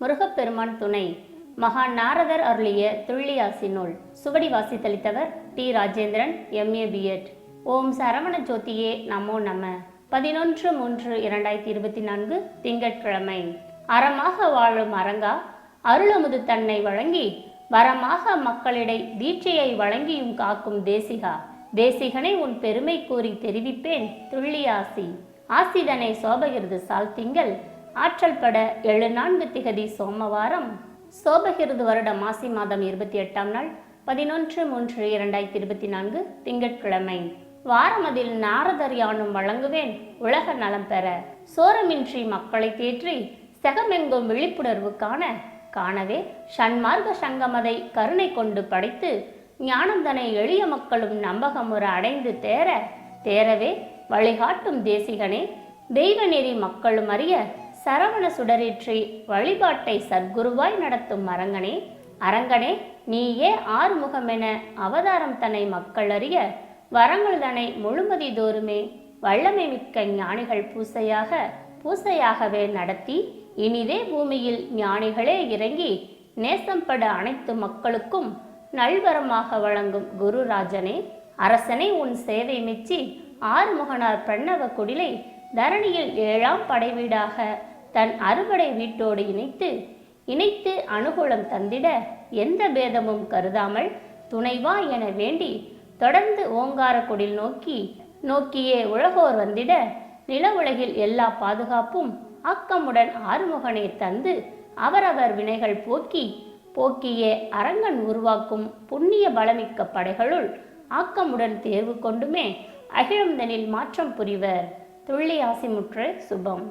முருகப்பெருமான் துணை. மகான் நாரதர் அருளிய துள்ளியாசி நூல். சுவடி வாசித்தளித்தவர் டி. ராஜேந்திரன் எம்ஏ பிஎட் ஓம் சரவண ஜோதியே நமோ நம. பதினொன்று மூன்று இரண்டாயிரத்தி இருபத்தி நான்கு திங்கட்கிழமை. அறமாக வாழும் அரங்கா அருளமுது தன்னை வழங்கி வரமாக மக்களிடை தீட்சையை வழங்கியும் காக்கும் தேசிகா. தேசிகனை உன் பெருமை கூறி தெரிவிப்பேன் துள்ளியாசி. ஆசிதனை சோபகிரது சால் திங்கள் ஆற்றல் பட ஏழு நான்கு திகதி சோமவாரம் சோபகிருது வருடம் மாசி மாதம் இருபத்தி எட்டாம் நாள் பதினொன்று மூன்று இரண்டாயிரத்தி இருபத்தி நான்கு திங்கட்கிழமை. வாரமதில் நாரதர் யானும் வழங்குவேன் உலக நலம் பெற. சோரமின்றி மக்களை தேற்றி செகமெங்கும் விழிப்புணர்வு காண. காணவே சன்மார்க்க சங்கமதை கருணை கொண்டு படைத்து ஞானந்தனை எளிய மக்களும் நம்பகமுற அடைந்து தேர தேரவே வழிகாட்டும் தேசிகனே தெய்வநெறி மக்களும் அறிய சரவண சுடரேற்றி வழிபாட்டை சத்குருவாய் நடத்தும் அரங்கனே அரங்கனே நீயே ஆறுமுகமென அவதாரம் தன்னை மக்கள் அறிய வரங்கள் தனை முழுமதி தோறுமே வல்லமை மிக்க ஞானிகள் பூசையாக பூசையாகவே நடத்தி இனிதே பூமியில் ஞானிகளே இறங்கி நேசம்பட அனைத்து மக்களுக்கும் நல்வரமாக வழங்கும் குருராஜனே அரசனை உன் சேவை மெச்சி ஆறுமுகனார் பிரணவ குடிலை தரணியில் ஏழாம் படைவீடாக தன் அறுவடை வீட்டோடு இணைத்து இணைத்து அனுகூலம் தந்திட எந்த பேதமும் கருதாமல் துணைவா என வேண்டி தொடர்ந்து ஓங்காரக்குடில் நோக்கி நோக்கியே உலகோர் வந்திட நில உலகில் எல்லா பாதுகாப்பும் ஆக்கமுடன் ஆறுமுகனை தந்து அவரவர் வினைகள் போக்கி போக்கியே அரங்கன் உருவாக்கும் புண்ணிய பலமிக்க படைகளுள் ஆக்கமுடன் தேர்வு கொண்டுமே அகிழந்தனில் மாற்றம் புரிவர். துள்ளி ஆசிமுற்று சுபம்.